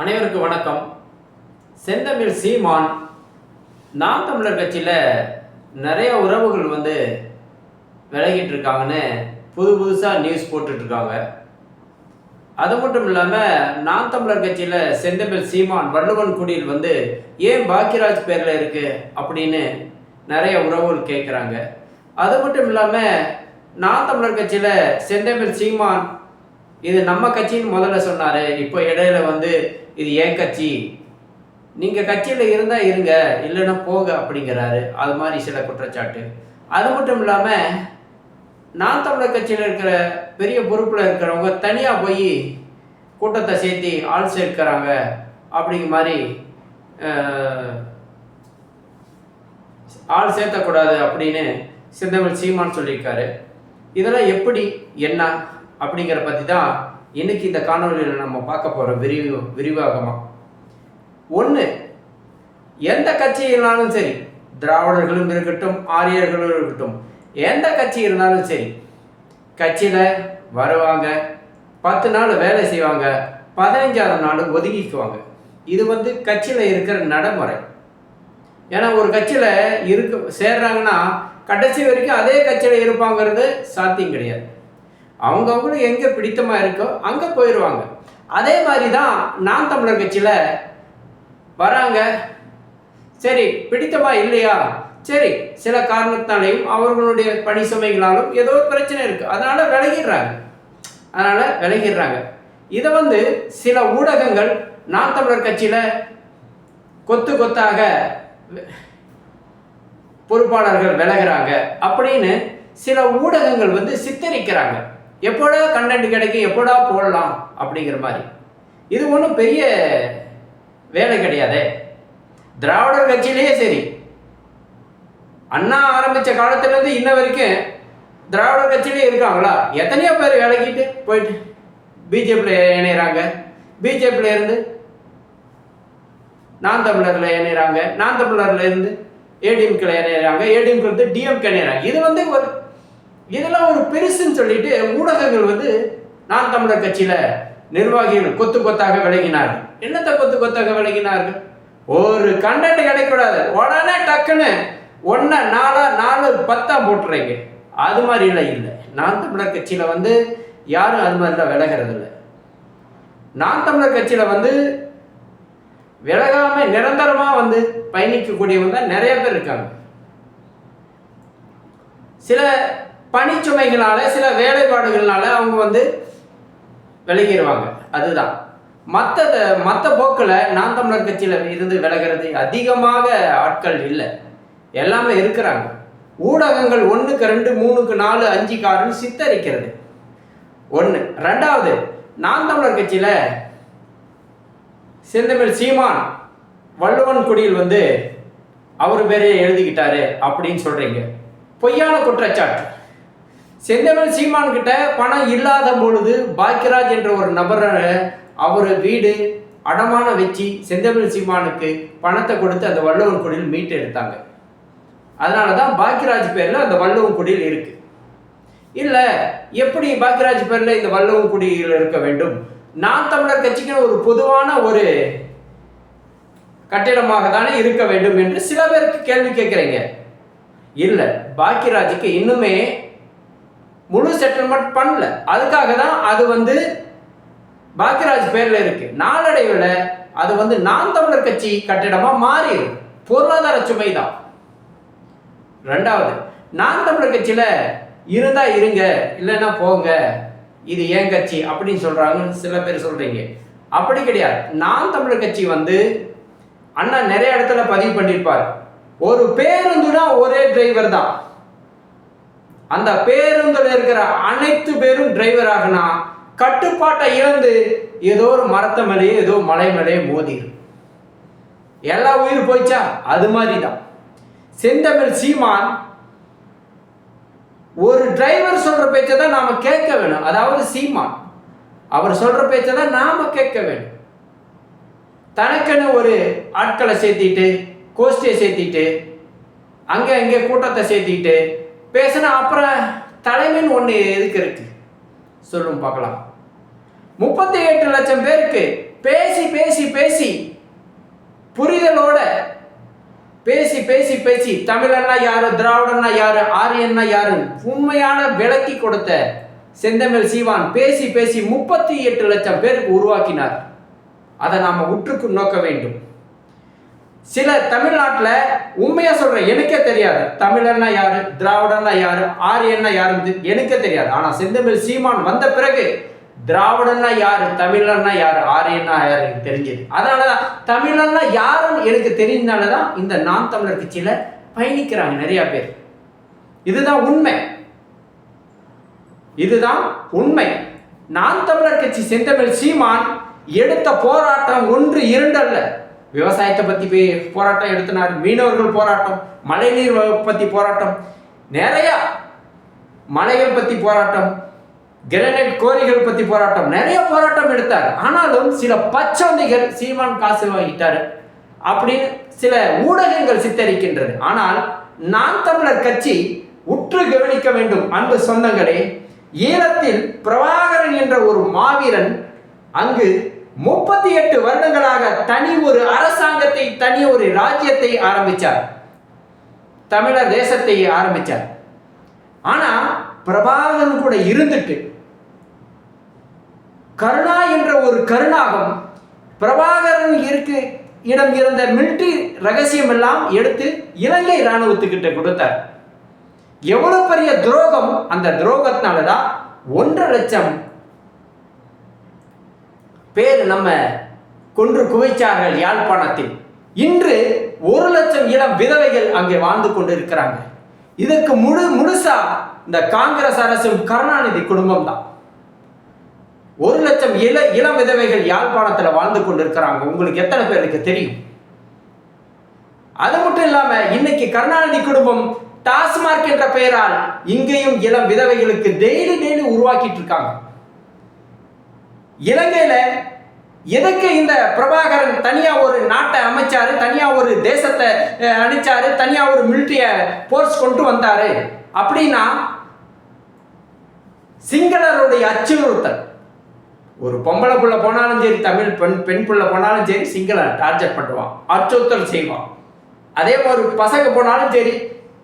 அனைவருக்கும் வணக்கம். செந்தமிழ் சீமான் நாம் தமிழர் கட்சியில் நிறைய உறவுகள் வந்து விலகிட்டு இருக்காங்கன்னு புது புதுசாக நியூஸ் போட்டுட்டு இருக்காங்க அது மட்டும் இல்லாமல் நாம் தமிழர் கட்சியில் செந்தமிழ் சீமான் வள்ளுவன் குடியில் வந்து ஏன் பாக்கியராஜ் பேரில் இருக்கு அப்படின்னு நிறைய உறவுகள் கேட்குறாங்க அது மட்டும் இல்லாமல் நாம் தமிழர் கட்சியில் செந்தமிழ் சீமான் இது நம்ம கட்சின்னு முதல்ல சொன்னார். இப்போ இடையில வந்து இது ஏன் கட்சி? நீங்கள் கட்சியில் இருந்தால் இருங்க இல்லைன்னா போக அப்படிங்கிறாரு. அது மாதிரி சில குற்றச்சாட்டு. அது மட்டும் இல்லாமல் நான் தமிழர் கட்சியில் இருக்கிற பெரிய பொறுப்பில் இருக்கிறவங்க தனியாக போய் கூட்டத்தை சேர்த்தி ஆள் சேர்க்கிறாங்க அப்படிங்கிற மாதிரி ஆள் சேர்த்தக்கூடாது அப்படின்னு சிந்தமிழ் சீமான் சொல்லியிருக்காரு. இதெல்லாம் எப்படி என்ன அப்படிங்கிற பற்றி தான் இன்னைக்கு இந்த காணொலியில் நம்ம பார்க்க போகிற விரிவு விரிவாகமாக ஒன்று எந்த கட்சியினாலும் சரி திராவிடர்களும் இருக்கட்டும் ஆரியர்களும் இருக்கட்டும் எந்த கட்சி இருந்தாலும் சரி கட்சியில் வருவாங்க பத்து நாள் வேலை செய்வாங்க பதினஞ்சாவது நாள் ஒதுக்கிக்குவாங்க. இது வந்து கட்சியில் இருக்கிற நடைமுறை. ஏன்னா ஒரு கட்சியில் இருக்க சேர்றாங்கன்னா கடைசி வரைக்கும் அதே கட்சியில் இருப்பாங்கிறது சாத்தியம் கிடையாது. அவங்கவுங்களுக்கு எங்கே பிடித்தமாக இருக்கோ அங்கே போயிடுவாங்க அதே மாதிரி தான் நான் தமிழர் கட்சியில் வராங்க. சரி பிடித்தமா இல்லையா? சரி சில காரணத்தாலையும் அவர்களுடைய பணி சுமைகளாலும் ஏதோ ஒரு பிரச்சனை இருக்குது அதனால் விலகிடுறாங்க. அதனால் விலகிடுறாங்க. இதை வந்து சில ஊடகங்கள் நான் தமிழர் கட்சியில் கொத்து கொத்தாக பொறுப்பாளர்கள் விலகிறாங்க அப்படின்னு சில ஊடகங்கள் வந்து சித்தரிக்கிறாங்க. எப்போடா கண்டென்ட் கிடைக்கும் எப்போடா போடலாம் அப்படிங்கிற மாதிரி. இது ஒன்றும் பெரிய வேலை கிடையாதே. திராவிடர் கட்சியிலேயே சரி. அண்ணா ஆரம்பித்த காலத்துலேருந்து இன்ன வரைக்கும் திராவிடர் கட்சியிலே இருக்காங்களா? எத்தனையோ பேர் விலகிட்டு போயிட்டு பிஜேபியில் இணைகிறாங்க பிஜேபியில் இருந்து நான் தமிழரில் இணைகிறாங்க நான் தமிழர்ல இருந்து ஏடிஎம்கில் இணைகிறாங்க ஏடிஎம்கில் இருந்து டிஎம்கே இணையிறாங்க. இது வந்து ஒரு இதெல்லாம் ஒரு பெருசுன்னு சொல்லிட்டு ஊடகங்கள் வந்து நான் தமிழர் கட்சியில் நிர்வாகிகள் கொத்து கொத்தாக விலகினார்கள். என்னத்தை கொத்து கொத்தாக விலகினார்கள்? ஒரு கண்டென்ட் கிடைக்கூடாது உடனே டக்குன்னு ஒன்றை நாலா நாலு பத்தா போட்டுறீங்க. அது மாதிரிலாம் இல்லை. நான் தமிழர் கட்சியில் வந்து யாரும் அது மாதிரிலாம் விலகிறது இல்லை. நான் தமிழர் கட்சியில் வந்து விலகாம நிரந்தரமா வந்து பயணிக்கக்கூடியவங்க தான் நிறைய பேர் இருக்காங்க. சில பணிச்சுமைகளால் சில வேலைப்பாடுகள்னால அவங்க வந்து விலகிடுவாங்க அதுதான். மற்ற மற்ற போக்கில் நான் தமிழர் கட்சியில் இருந்து விலகிறது அதிகமாக ஆட்கள் இல்லை. எல்லாமே இருக்கிறாங்க. ஊடகங்கள் ஒன்றுக்கு ரெண்டு மூணுக்கு நாலு அஞ்சு காருன்னு சித்தரிக்கிறது. ஒன்று ரெண்டாவது நான் தமிழர் கட்சியில் செந்தமிழ் சீமான் வள்ளுவன் குடியில் வந்து அவர் பேரே எழுதிக்கிட்டாரு அப்படின்னு சொல்கிறீங்க பொய்யான குற்றச்சாட்டு. செந்தமிழ் சீமான் கிட்ட பணம் இல்லாத பொழுது பாக்கியராஜ் என்ற ஒரு நபரை அவர் வீடு அடமான வச்சு செந்தமிழ் சீமானுக்கு பணத்தை கொடுத்து அந்த வள்ளுவன் குடியில் மீட்டு எடுத்தாங்க. அதனால தான் பாக்கியராஜ் பேரில் அந்த வள்ளுவன் குடியில் இருக்கு. இல்லை எப்படி பாக்கியராஜ் பேரில் இந்த வள்ளுவன் குடியில் இருக்க வேண்டும்? நான் தமிழர் கட்சிக்கு ஒரு பொதுவான ஒரு கட்டிடமாக தானே இருக்க வேண்டும் என்று சில பேருக்கு கேள்வி கேட்குறீங்க. இல்லை பாக்கியராஜுக்கு இன்னுமே முழு செட்டில்மெண்ட் பண்ணல. அதுக்காக தான் அது வந்து பாக்கியராஜ் பேர்ல இருக்கு. நாளடைவில் அது வந்து நான் தமிழர் கட்சி கட்டிடமா மாறிடும் பொருளாதார சுமை தான் ரெண்டாவது நான் தமிழர் கட்சியில இருந்தா இருங்க இல்லைன்னா போங்க. இது ஏன் கட்சி அப்படின்னு சொல்றாங்கன்னு சில பேர் சொல்றீங்க. அப்படி கிடையாது. நான் தமிழர் கட்சி வந்து அண்ணா நிறைய இடத்துல பதிவு பண்ணியிருப்பார். ஒரு பேருந்துனா ஒரே டிரைவர் தான். அந்த பேருந்தில் இருக்கிற அனைத்து பேரும் டிரைவர் கட்டுப்பாட்டை இழந்து ஏதோ ஒரு மரத்தை மேலேயே ஏதோ மலை மேலேயே மோதிடும் எல்லா உயிர் போயிச்சா? அது மாதிரி தான் செந்தமிழ் சீமான் ஒரு டிரைவர் சொல்ற பேச்சை தான் நாம கேட்க வேணும். அதாவது சீமான் அவர் சொல்ற பேச்சை தான் நாம கேட்க வேணும். தனக்குன்னு ஒரு ஆட்களை சேர்த்திட்டு கோஷ்டியை சேர்த்திட்டு அங்கே அங்கே கூட்டத்தை சேர்த்திட்டு பேசினா அப்புறம் தலைமைன்னு ஒன்று எதுக்கு இருக்கு? சொல்லும் பார்க்கலாம். முப்பத்தி எட்டு லட்சம் பேருக்கு பேசி பேசி பேசி புரிதலோட பேசி பேசி பேசி தமிழன்னா யாரு திராவிடன்னா யாரு ஆரியன்னா யாரு? உண்மையான விளக்கி கொடுத்த செந்தமிழ் சீவான் பேசி பேசி முப்பத்தி எட்டு லட்சம் பேருக்கு உருவாக்கினார். அதை நாம உற்றுக்கு நோக்க வேண்டும். சில தமிழ்நாட்டில் உண்மையாக சொல்கிறேன் எனக்கே தெரியாது. தமிழன்னா யாரு திராவிடன்னா யார் ஆரியன்னா யாருன்னு எனக்கே தெரியாது. ஆனால் செந்தமிழ் சீமான் வந்த பிறகு திராவிடன்னா யார் தமிழன்னா யார் ஆரியன்னா யார் எனக்கு தெரிஞ்சது. அதனாலதான் தமிழன்னா யாருன்னு எனக்கு தெரிஞ்சனால தான் இந்த நான் தமிழர் கட்சியில் பயணிக்கிறாங்க நிறையா பேர். இதுதான் உண்மை. இதுதான் உண்மை. நான் தமிழர் கட்சி செந்தமிழ் சீமான் எடுத்த போராட்டம் ஒன்று இரண்டு அல்ல. விவசாயத்தை பத்தி பே- போராட்டம் எடுத்தினார். மீனவர்கள் போராட்டம் மழைநீர் வ- பத்தி போராட்டம் நிறைய மலைகள் பத்தி போராட்டம் கிரனைட் கோரிகள் பத்தி போராட்டம் நிறைய போராட்டம் எடுத்தார். ஆனாலும் சில பச்சோந்திகள் சீமான் காசு வாங்கிட்டார் அப்படின்னு சில ஊடகங்கள் சித்தரிக்கின்றது. ஆனால் நான் தமிழர் கட்சி உற்று கவனிக்க வேண்டும். அன்பு சொந்தங்களே ஈழத்தில் பிரபாகரன் என்ற ஒரு மாவீரன் அங்கு முப்பத்தி எட்டு வருடங்களாக தனி ஒரு அரசாங்கத்தை தனி ஒரு ராஜ்யத்தை ஆரம்பிச்சார். தமிழர் தேசத்தை ஆரம்பிச்சார். ஆனா பிரபாகரன் கூட இருந்துட்டு கருணா என்ற ஒரு கருணாகம் பிரபாகரன் இருக்கு இடம் இருந்த மிலிட்டரி ரகசியம் எல்லாம் எடுத்து இலங்கை இராணுவத்துக்கிட்ட கொடுத்தார். எவ்வளவு பெரிய துரோகம் அந்த துரோகத்தினாலதான் ஒன்றரை லட்சம் பேர் நம்ம கொன்று குவிச்சார்கள் யாழ்ப்பாணத்தில். இன்று ஒரு லட்சம் இளம் விதவைகள் அங்கே வாழ்ந்து கொண்டு இருக்கிறாங்க இதற்கு முழு முழுசா இந்த காங்கிரஸ் அரசும் கருணாநிதி குடும்பம் தான் ஒரு லட்சம் இள இளம் விதவைகள் யாழ்ப்பாணத்தில் வாழ்ந்து கொண்டு இருக்கிறாங்க உங்களுக்கு எத்தனை பேருக்கு தெரியும்? அது மட்டும் இல்லாம இன்னைக்கு கருணாநிதி குடும்பம் டாஸ்மார்க் என்ற பெயரால் இங்கேயும் இளம் விதவைகளுக்கு டெய்லி டெய்லி உருவாக்கிட்டு இருக்காங்க. இலங்கையில் எதுக்கு இந்த பிரபாகரன் தனியா ஒரு நாட்டை அமைச்சாரு? தனியா ஒரு தேசத்தை அஹ், தனியாக தனியா ஒரு மிலிட்டரிய போர்ஸ் கொண்டு வந்தாரு? அப்படின்னா சிங்களருடைய அச்சுறுத்தல். ஒரு பொம்பளை புள்ள போனாலும் சரி தமிழ் பெண் பெண் புள்ள போனாலும் சரி சிங்களம் டார்ச்சர் பண்ணுவான் அச்சுறுத்தல் செய்வான். அதே மாதிரி பசங்க போனாலும் சரி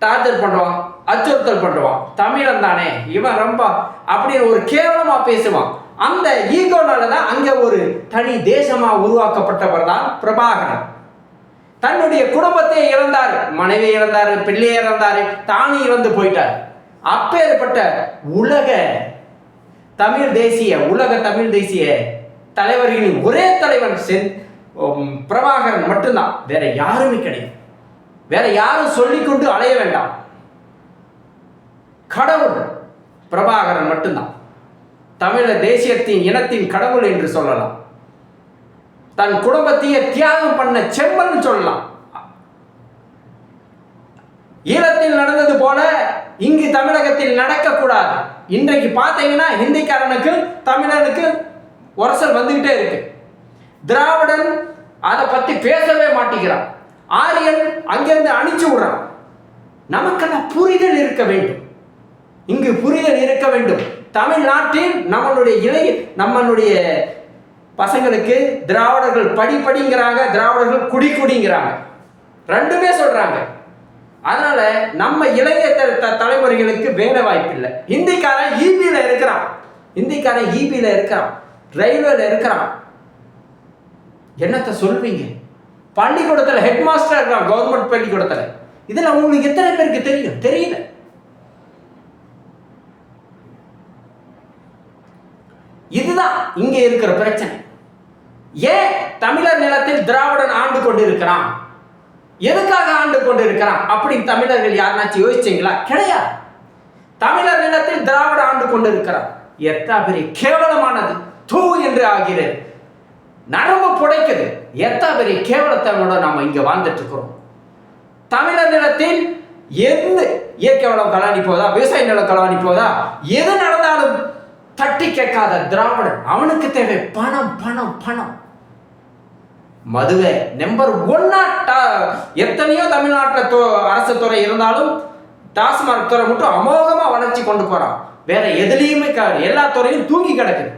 டார்ச்சர் பண்ணுவான் அச்சுறுத்தல் பண்ணுவான். தமிழன் தானே இவன் ரொம்ப அப்படின்னு ஒரு கேவலமா பேசுவான். அந்த ஈகோனால தான் அங்கே ஒரு தனி தேசமாக உருவாக்கப்பட்டவர் தான் பிரபாகரன். தன்னுடைய குடும்பத்தை இழந்தார் மனைவி இழந்தார் பிள்ளை இழந்தாரு தானும் இறந்து போயிட்டார். அப்பேற்பட்ட உலக தமிழ் தேசிய உலக தமிழ் தேசிய தலைவர்களின் ஒரே தலைவன் சென் பிரபாகரன் மட்டும்தான். வேற யாருமே கிடையாது. வேற யாரும் சொல்லிக்கொண்டு அலைய வேண்டாம். கடவுள் பிரபாகரன் மட்டும்தான். தமிழர் தேசியத்தின் இனத்தின் கடவுள் என்று சொல்லலாம். தன் குடும்பத்தையே தியாகம் பண்ண செம்மன் சொல்லலாம். ஈழத்தில் நடந்தது போல இங்கு தமிழகத்தில் நடக்கக்கூடாது. இன்றைக்கு பார்த்தீங்கன்னா ஹிந்திக்காரனுக்கு தமிழனுக்கு உரசல் வந்துகிட்டே இருக்கு. திராவிடன் அதை பத்தி பேசவே மாட்டேங்கிறான். ஆரியன் அங்கிருந்து அணிச்சு விடுறான். நமக்கெல்லாம் புரிதல் இருக்க வேண்டும். இங்கு புரிதல் இருக்க வேண்டும். தமிழ்நாட்டில் நம்மளுடைய இளைய நம்மளுடைய பசங்களுக்கு திராவிடர்கள் படி படிங்கிறாங்க திராவிடர்கள் குடி குடிங்கிறாங்க. ரெண்டுமே சொல்றாங்க. அதனால நம்ம இளைய த- த- தலைமுறைகளுக்கு வேலை வாய்ப்பு இல்லை ஹிந்திக்காரன் ஈபியில் இருக்கிறான். ஹிந்திக்காரன் ஈபியில் இருக்கிறான். ரயில்வேல இருக்கிறான். என்னத்த சொல்வீங்க பள்ளிக்கூடத்தில் ஹெட் மாஸ்டர் இருக்கான் கவர்மெண்ட் பள்ளிக்கூடத்தில். இதில் உங்களுக்கு எத்தனை பேருக்கு தெரியும்? தெரியல. இதுதான் இங்கே இருக்கிற பிரச்சனை. ஏன் தமிழர் நிலத்தில் திராவிடன் ஆண்டு கொண்டிருக்கிறான்? எதுக்காக ஆண்டு கொண்டிருக்கிறான்? அப்படின்னு தமிழர்கள் யாருனாச்சும் யோசிச்சீங்களா? கிடையாது. தமிழர் நிலத்தில் திராவிட ஆண்டு கொண்டிருக்கிறான். எத்தனை பெரிய கேவலமானது தூ என்று ஆகிறது. நரம்பு புடைக்குது. எத்தனை பெரிய கேவலத்தனோட நாம இங்க வாழ்ந்துட்டு இருக்கிறோம் தமிழர் நிலத்தில் எந்த இயற்கை வளம் கலாணி போதா விவசாய நிலம் கலாணி போதா எது நடந்தாலும் தட்டி கேட்காத திராவிடன். அவனுக்கு தேவை பணம் பணம் பணம். மதுவை நம்பர் ஒன்னா எத்தனையோ தமிழ்நாட்டில் அரசு துறை இருந்தாலும் டாஸ்மாக் துறை மட்டும் அமோகமாக வளர்ச்சி கொண்டு போகிறான் வேற எதுலேயுமே க எல்லா துறையும் தூங்கி கிடக்குது.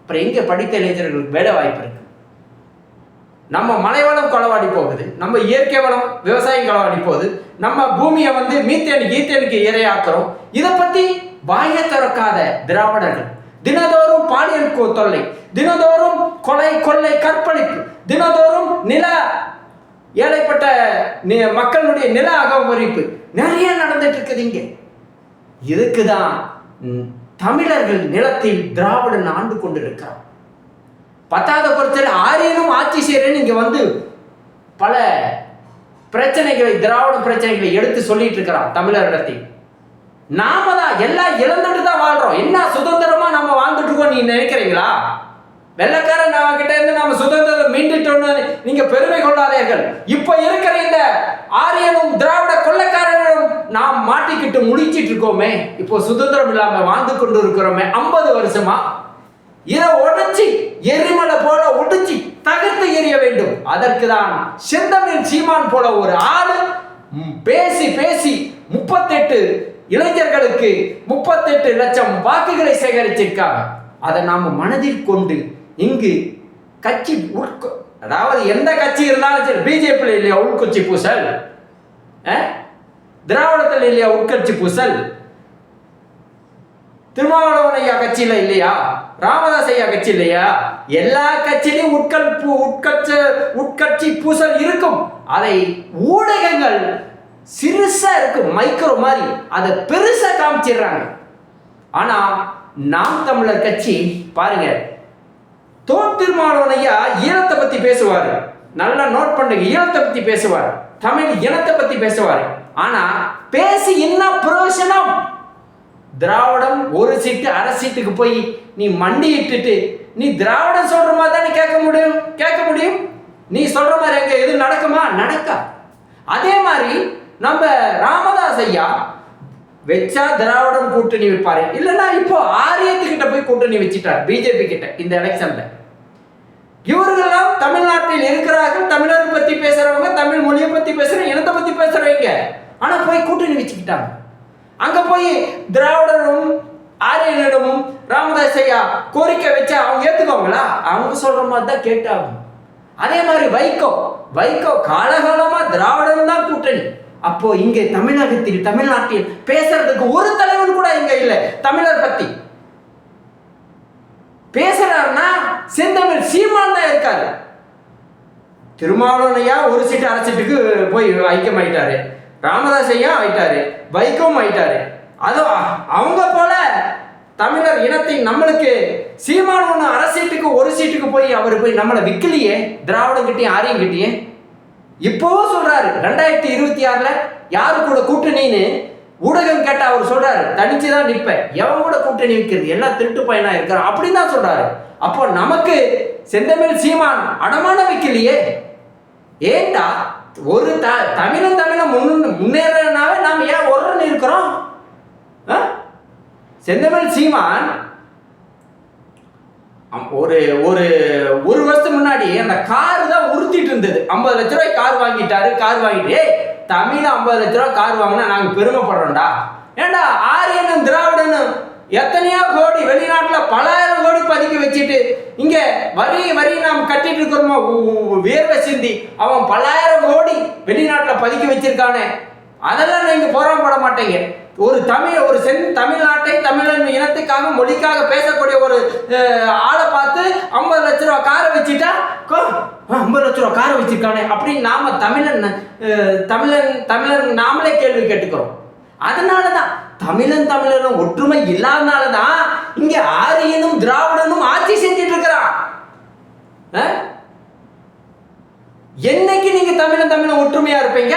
அப்புறம் எங்கே படித்த இளைஞர்களுக்கு வேலை வாய்ப்பு இருக்கு. நம்ம மலை வளம் களவாடி போகுது. நம்ம இயற்கை வளம் விவசாயம் களவாடி போகுது. நம்ம பூமியை வந்து மீத்தேன் ஈத்தேனுக்கு இரையாக்குறோம். இதை பற்றி வாய திறக்காத திராவிடர்கள். தினதோறும் பாலியல் தொல்லை. தினதோறும் கொலை கொள்ளை கற்பழிப்பு. தினதோறும் நில ஏழைப்பட்ட மக்களுடைய நில அகமரிப்பு. நிறைய நடந்துட்டு இருக்குது இங்கே. இதுக்கு தான் தமிழர்கள் நிலத்தில் திராவிடன் ஆண்டு கொண்டிருக்கிறான் பத்தாவது பொறுத்தல் ஆரியனும் ஆட்சி செய்கிறேன்னு இங்கே வந்து பல பிரச்சனைகளை திராவிட பிரச்சனைகளை எடுத்து சொல்லிட்டு இருக்கிறான் தமிழரிடத்தில் நாம தான் எல்லாம் இழந்துட்டு தான் வாழ்றோம். என்ன சுதந்திரமா நம்ம வாழ்ந்துட்டு இருக்கோம் நீங்க நினைக்கிறீங்களா? வெள்ளக்காரன் நம்ம கிட்ட இருந்து நாம சுதந்திரம் மீண்டுட்டோம்னு நீங்க பெருமை கொள்ளாதீர்கள். இப்ப இருக்கிற இந்த ஆரியனும் திராவிட கொள்ளைக்காரனும் நாம் மாட்டிக்கிட்டு முடிச்சிட்டு இருக்கோமே இப்போ சுதந்திரம் இல்லாம வாழ்ந்து கொண்டு இருக்கிறோமே ஐம்பது வருஷமா இதை உடைச்சி எரிமலை போல உடைச்சி தகர்த்து எரிய வேண்டும். அதற்கு தான் செந்தமிழ் சீமான் போல ஒரு ஆளு பேசி பேசி முப்பத்தெட்டு இளைஞர்களுக்கு முப்பத்தெட்டு லட்சம் வாக்குகளை சேகரிச்சிருக்காங்க. அதை நாம் மனதில் கொண்டு இங்கு கட்சி உட்க அதாவது எந்த கட்சி இருந்தாலும் சரி பிஜேபியில் இல்லையா உட்கட்சி பூசல்? திராவிடத்தில் இல்லையா உட்கட்சி பூசல்? திருமாவளவன் ஐயா கட்சியில இல்லையா? ராமதாஸ் ஐயா கட்சி இல்லையா? எல்லா கட்சியிலையும் உட்கட்சி உட்கட்ச உட்கட்சி பூசல் இருக்கும். அதை ஊடகங்கள் சிறுசா இருக்கு மைக்ரோ மாதிரி. அதை பெருசா காமிச்சிடுறாங்க. ஆனா நாம் தமிழர் கட்சி பாருங்க தோ ஈழத்தை பத்தி பேசுவாரு. நல்லா நோட் பண்ணுங்க ஈழத்தை பத்தி பேசுவார். தமிழ் இனத்தை பத்தி பேசுவார். ஆனா பேசி என்ன பிரயோசனம்? திராவிடம் ஒரு சீட்டு அரை சீட்டுக்கு போய் நீ மண்டி நீ திராவிடம் சொல்ற மாதிரி தானே கேட்க முடியும்? கேட்க முடியும்? நீ சொல்ற மாதிரி எங்க எதுவும் நடக்குமா? நடக்கா. அதே மாதிரி நம்ம ராமதாஸ் ஐயா வச்சா திராவிடம் கூட்டணி வைப்பாரு இல்லைன்னா இப்போ ஆரியத்துக்கிட்ட போய் கூட்டணி வச்சுட்டார் பிஜேபி கிட்ட இந்த எலெக்ஷன்ல இவர்களெல்லாம் தமிழ்நாட்டில் இருக்கிறார்கள் தமிழர் பத்தி பேசுறவங்க தமிழ் மொழியை பத்தி பேசுறவங்க இனத்தை பத்தி பேசுறவங்க. ஆனா போய் கூட்டணி வச்சுக்கிட்டாங்க. அங்க போய் திராவிடரும் ஆரியனிடமும் ராமதாஸ் ஐயா கோரிக்கை வச்சா அவங்க ஏத்துக்கோங்களா அவங்க சொல்ற மாதிரி தான் கேட்டாங்க. அதே மாதிரி வைகோ வைகோ காலகாலமா திராவிடம் தான் கூட்டணி. அப்போ இங்கே தமிழகத்தில் தமிழ்நாட்டில் பேசுறதுக்கு ஒரு தலைவன் கூட இங்க இல்லை. தமிழர் பத்தி. பேசுறாருன்னா செந்தமிழ் சீமான் தான் இருக்காரு. திருமாவளவனையா ஒரு சீட்டு அரசீட்டுக்கு போய் ஐக்கியம் ஆயிட்டாரு. ராமதாஸ் ஐயா ஆயிட்டாரு. வைகோம் ஆயிட்டாரு. அதோ அவங்க போல தமிழர் இனத்தை நம்மளுக்கு சீமான் ஒன்று அரசீட்டுக்கு ஒரு சீட்டுக்கு போய் அவர் போய் நம்மளை விற்கலையே திராவிடம் கிட்டேயும் ஆரியம் கிட்டேயும் இப்போவும் சொல்றாரு ரெண்டாயிரத்தி இருபத்தி ஆறுல யாரு கூட கூட்டணின்னு ஊடகம் கேட்டா அவர் சொல்றாரு தனிச்சு தான் நிற்பேன். எவன் கூட கூட்டணி வைக்கிறது? எல்லாம் திருட்டு பையனா இருக்கிறான்? அப்படின்னு தான் சொல்றாரு. அப்போ நமக்கு செந்தமிழ் சீமான் அடமான வைக்கலையே. ஏண்டா? ஒரு த தமிழன் தமிழன் முன்னு முன்னேறனாவே நாம் ஏன் ஒருன்னு இருக்கிறோம்? ஆ? செந்தமிழ் சீமான் ஒரு ஒரு ஒரு வருஷத்துக்கு முன்னாடி அந்த கார் தான் உறுத்திட்டு இருந்தது. ஐம்பது லட்ச ரூபாய் கார் வாங்கிட்டாரு கார் வாங்கிட்டு தமிழ் ஐம்பது லட்ச ரூபாய் கார் வாங்கினா நாங்கள் பெருமைப்படுறோம்டா. ஏண்டா ஆரியனும் திராவிடனும் எத்தனையோ கோடி வெளிநாட்டில் பலாயிரம் கோடி பதுக்கி வச்சுட்டு இங்கே வரி வரி நாம் கட்டிட்டு இருக்கிறோமோ வேர்வை சிந்தி அவன் பலாயிரம் கோடி வெளிநாட்டில் பதுக்கி வச்சிருக்கானே. அதெல்லாம் நீங்கள் போராட மாட்டேங்க. ஒரு தமிழ் ஒரு சென் தமிழ்நாட்டை தமிழன் இனத்துக்காக மொழிக்காக பேசக்கூடிய ஒரு ஆளை பார்த்து ஐம்பது லட்ச ரூபா காரை வச்சுட்டா ஐம்பது லட்ச ரூபா காரை வச்சிருக்கானே அப்படின்னு நாம தமிழன் தமிழன் தமிழன் நாமளே கேள்வி கேட்டுக்கிறோம். அதனால தான் தமிழன் தமிழனும் ஒற்றுமை இல்லாதனால தான் இங்க ஆரியனும் திராவிடனும் ஆட்சி செஞ்சிட்டு இருக்கிறான். என்னைக்கு நீங்க தமிழன் தமிழன் ஒற்றுமையா இருப்பீங்க?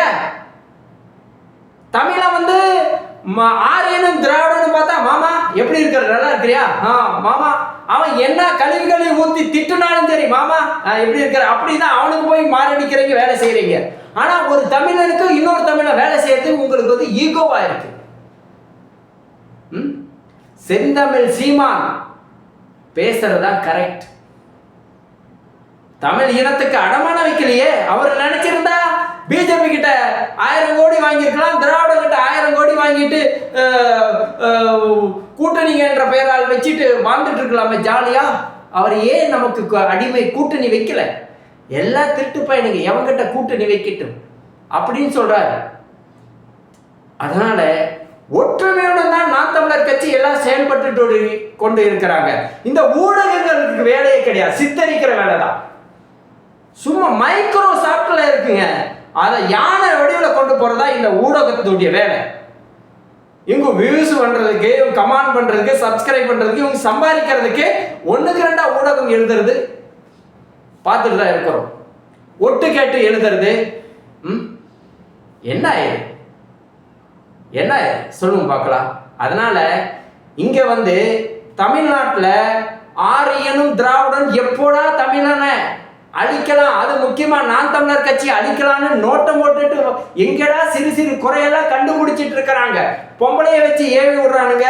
தமிழ வந்து ஆரியனும் திராவிடனும் பார்த்தா மாமா எப்படி இருக்கிற நல்லா இருக்கிறியா? ஆ மாமா அவன் என்ன கழுவி கழுவி ஊத்தி திட்டுனாலும் சரி மாமா எப்படி இருக்கிற அப்படிதான் அவனுக்கு போய் மாரடிக்கிறீங்க வேலை செய்யறீங்க ஆனா ஒரு தமிழனுக்கு இன்னொரு தமிழன் வேலை செய்யறது உங்களுக்கு வந்து ஈகோவா இருக்கு. ம்? செந்தமிழ் சீமான் பேசுறதா கரெக்ட் தமிழ் இனத்துக்கு அடமானம் வைக்கலையே அவர் நினைச்சிருந்தா பிஜேபி கிட்ட ஆயிரம் கோடி வாங்கியிருக்கலாம். திராவிட கிட்ட ஆயிரம் கோடி வாங்கிட்டு அஹ், கூட்டணிங்க என்ற பெயரால் வச்சுட்டு வாழ்ந்துட்டு இருக்கலாமே ஜாலியா. அவர் ஏன் நமக்கு அடிமை கூட்டணி வைக்கல? எல்லா திருட்டு பையனுங்க எவங்கிட்ட கூட்டணி வைக்கட்டும்? அப்படின்னு சொல்றாரு. அதனால ஒற்றுமையுடன் தான் நான் தமிழர் கட்சி எல்லாம் செயல்பட்டு கொண்டு இருக்கிறாங்க. இந்த ஊடகங்களுக்கு வேலையே கிடையாது. சித்தரிக்கிற வேலை தான் சும்மா மைக்ரோசாப்ட்ல இருக்குங்க. அதை யானை வடிவில் கொண்டு போறதா இந்த ஊடகத்துடைய வேலை. இவங்க வியூஸ் பண்றதுக்கு இவங்க கமெண்ட் பண்றதுக்கு சப்ஸ்கிரைப் பண்றதுக்கு இவங்க சம்பாதிக்கிறதுக்கு ஒண்ணுக்கு ரெண்டா ஊடகம் எழுதுறது. பார்த்துட்டு தான் இருக்கிறோம். ஒட்டு கேட்டு எழுதுறது. ம்? என்ன இது? என்ன சொல்லுங்க பார்க்கலாம். அதனால இங்க வந்து தமிழ்நாட்டில் ஆரியனும் திராவிடன் எப்போடா தமிழனை? அழிக்கலாம். அது முக்கியமா நான் தமிழர் கட்சி அழிக்கலாம்னு நோட்டம் போட்டுட்டு எங்கடா சிறு சிறு குறையெல்லாம் கண்டுபிடிச்சிட்டு இருக்கிறாங்க? பொம்பளைய வச்சு ஏவி விடுறானுங்க.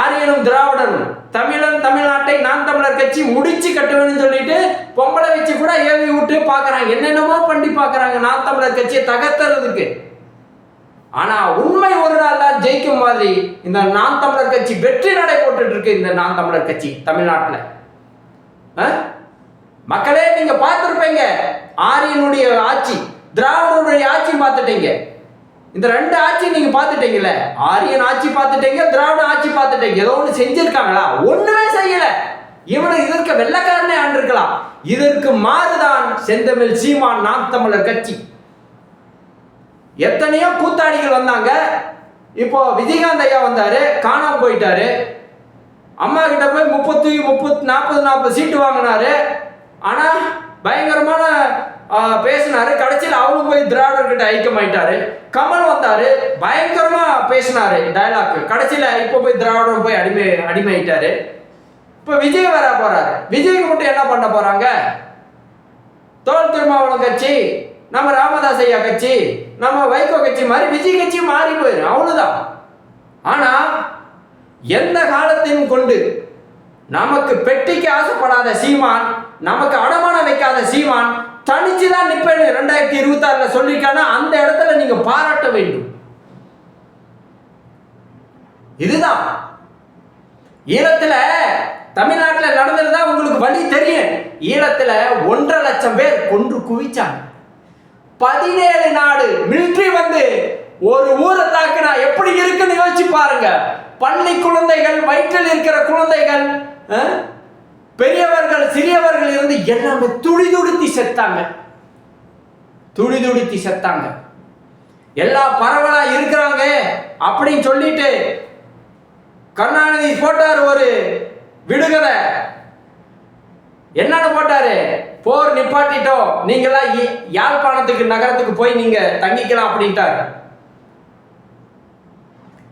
ஆரியனும் திராவிடனும் தமிழன் தமிழ்நாட்டை நான் தமிழர் கட்சி முடிச்சு கட்டுவேன்னு சொல்லிட்டு பொம்பளை வச்சு கூட ஏவி விட்டு பார்க்கறாங்க என்னென்னமோ பண்ணி பார்க்குறாங்க நான் தமிழர் கட்சியை தகர்த்துறதுக்கு. ஆனா உண்மை ஒரு நாள் தான் ஜெயிக்கும் மாதிரி இந்த நான் தமிழர் கட்சி வெற்றி நடை போட்டுட்டு இருக்கு இந்த நான் தமிழர் கட்சி தமிழ்நாட்டுல. மக்களே நீங்க பார்த்துருப்பீங்க. ஆரியனுடைய ஆட்சி திராவிடனுடைய ஆட்சி பார்த்துட்டீங்க. இந்த ரெண்டு ஆட்சி நீங்க பார்த்துட்டீங்கல்ல? ஆரியன் ஆட்சி பார்த்துட்டீங்க திராவிட ஆட்சி பார்த்துட்டீங்க. ஏதோ ஒன்று செஞ்சிருக்காங்களா? ஒண்ணுமே செய்யல. இவனு இதற்கு வெள்ளக்காரனே ஆண்டிருக்கலாம். இதற்கு மாறுதான் செந்தமிழ் சீமான் நாம் தமிழர் கட்சி. எத்தனையோ கூத்தாடிகள் வந்தாங்க. இப்போ விஜயகாந்த் ஐயா வந்தாரு காணாம போயிட்டாரு. அம்மா கிட்ட போய் முப்பத்தி முப்பத்தி நாற்பது நாற்பது சீட்டு வாங்கினாரு. ஆனா பயங்கரமான பேசினாரு. கடைசியில் அவரும் போய் திராவிடர் கிட்ட ஐக்கியமாயிட்டாரு கமல் வந்தாரு. பயங்கரமா பேசினாரு டயலாக் கடைசியில் இப்போ போய் திராவிடம் போய் அடிமை அடிமையிட்டாரு இப்போ விஜய் வர போறாரு. விஜய்க்கு மட்டும் என்ன பண்ண போறாங்க? தோல் திருமாவளம் கட்சி நம்ம ராமதாஸ் ஐயா கட்சி நம்ம வைகோ கட்சி மாதிரி விஜய் கட்சி மாறி போயிடும் அவ்வளவுதான். ஆனா எந்த காலத்தையும் கொண்டு நமக்கு பெட்டிக்கு ஆசைப்படாத சீமான் நமக்கு அடமானம் வைக்காத சீமான் தனிச்சு தான் நிற்பேன்னு ரெண்டாயிரத்தி இருபத்தி ஆறுல சொல்லியிருக்கானா அந்த இடத்துல நீங்க பாராட்ட வேண்டும். இதுதான். ஈழத்துல தமிழ்நாட்டில் நடந்ததுதான் உங்களுக்கு வழி தெரியும். ஈழத்துல ஒன்றரை லட்சம் பேர் கொன்று குவிச்சாங்க. பதினேழு நாடு மிலிட்ரி வந்து ஒரு ஊரை தாக்குனா எப்படி இருக்குன்னு யோசிச்சு பாருங்க. பள்ளி குழந்தைகள் வயிற்றில் இருக்கிற குழந்தைகள் பெரியவர்கள் சிறியவர்கள் இருந்து எல்லாமே துடிதுடித்தி செத்தாங்க. துடிதுடித்தி செத்தாங்க. எல்லா பரவலா இருக்கிறாங்க அப்படின்னு சொல்லிட்டு கருணாநிதி போட்டார் ஒரு விடுகதை. என்னன்னு போட்டாரு? போர் நிப்பாட்டிட்டோம். நீங்களாம் யாழ்ப்பாணத்துக்கு நகரத்துக்கு போய் நீங்க தங்கிக்கலாம் அப்படின்ட்டாரு.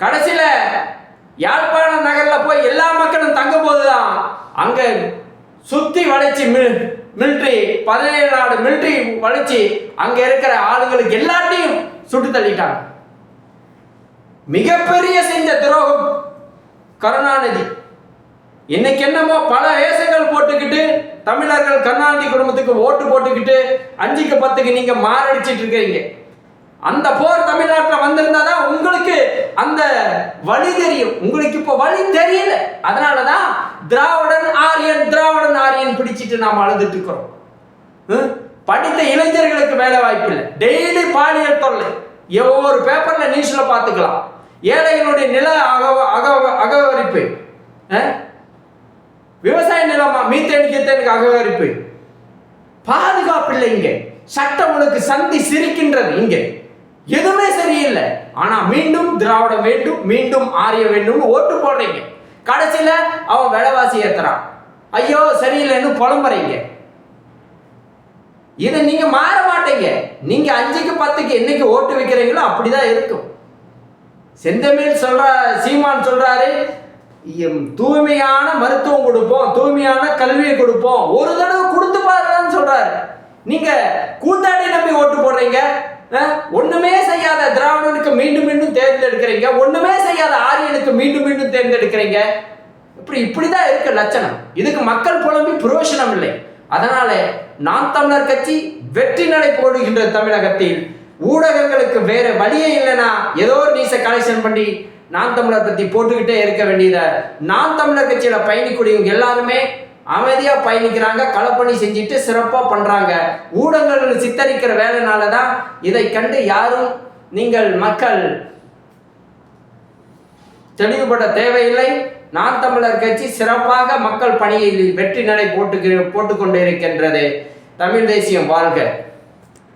கடைசியில யாழ்ப்பாண நகரில் போய் எல்லா மக்களும் தங்கும் அங்கே சுற்றி வடைச்சி மின் மில்ட்ரி பதினேழு நாடு மில்ட்ரி வளைச்சி அங்கே இருக்கிற ஆளுங்களுக்கு எல்லாத்தையும் சுட்டு தள்ளிட்டாங்க. மிகப்பெரிய செஞ்ச துரோகம் கருணாநிதி. இன்னைக்கு என்னமோ பல வேஷங்கள் போட்டுக்கிட்டு தமிழர்கள் கருணாநிதி குடும்பத்துக்கு ஓட்டு போட்டுக்கிட்டு அஞ்சுக்கு பத்துக்கு நீங்க மாரடிச்சிட்டு இருக்கிறீங்க. அந்த போர் தமிழ்நாட்டில் வந்திருந்தா தான் உங்களுக்கு அந்த வழி தெரியும். உங்களுக்கு இப்போ வழி தெரியல. அதனாலதான் திராவிடன் ஆரியன் திராவிடன் ஆரியன் பிடிச்சிட்டு நாம் அழுதுட்டு இருக்கிறோம். படித்த இளைஞர்களுக்கு வேலை வாய்ப்பு இல்லை. டெய்லி பாலியல் தொல்லை. ஒவ்வொரு பேப்பர்ல நியூஸ்ல பார்த்துக்கலாம். ஏழைகளுடைய நில அகவ அகவ அகவரிப்பு. விவசாய நிலமா மீத்தேன் கீத்தேனுக்கு அகவரிப்பு. பாதுகாப்பு இல்லை இங்க. சட்டம் உனக்கு சந்தி சிரிக்கின்றது இங்கே. எதுவுமே சரியில்லை. ஆனா மீண்டும் திராவிடம் வேண்டும் மீண்டும் ஆரிய வேண்டும் ஓட்டு போடுறீங்க. கடைசியில அவன் விலைவாசி ஏத்துறான். ஐயோ சரியில்லைன்னு புலம்புறீங்க. இதை நீங்க மாற மாட்டீங்க. நீங்க அஞ்சுக்கு பத்துக்கு என்னைக்கு ஓட்டு வைக்கிறீங்களோ அப்படிதான் இருக்கும். செந்தமிழ் சொல்ற சீமான் சொல்றாரு தூய்மையான மருத்துவம் கொடுப்போம் தூய்மையான கல்வியை கொடுப்போம். ஒரு தடவை கொடுத்து பாருன்னு சொல்றாரு. நீங்க கூத்தாடி நம்பி ஓட்டு போடுறீங்க. ஒண்ணுமே செய்யாத திராவிடனுக்கு மீண்டும் மீண்டும் தேர்ந்தெடுக்கிறீங்க. ஒண்ணுமே செய்யாத ஆரியனுக்கு மீண்டும் மீண்டும் தேர்ந்தெடுக்கிறீங்க. இப்படி இப்படிதான் இருக்கு லட்சணம். இதுக்கு மக்கள் புலம்பி பிரயோஜனம் இல்லை. அதனால நாம் தமிழர் கட்சி வெற்றி நடை போடுகின்ற தமிழகத்தில் ஊடகங்களுக்கு வேற வழியே இல்லைன்னா ஏதோ ஒரு நியூஸை கலெக்ஷன் பண்ணி நான் தமிழர் பத்தி போட்டுக்கிட்டே இருக்க வேண்டியத? நான் தமிழர் கட்சியில பயணிக்கூடியவங்க எல்லாருமே அமைதியாக பயணிக்கிறாங்க களப்பணி செஞ்சுட்டு சிறப்பாக பண்ணுறாங்க ஊடகங்கள் சித்தரிக்கிற வேலைனால தான் இதை கண்டு யாரும் நீங்கள் மக்கள் தெளிவுபட தேவையில்லை. நான் தமிழர் கட்சி சிறப்பாக மக்கள் பணியில் வெற்றி நடை போட்டு போட்டுக்கொண்டிருக்கின்றது. தமிழ் தேசியம் வாழ்க.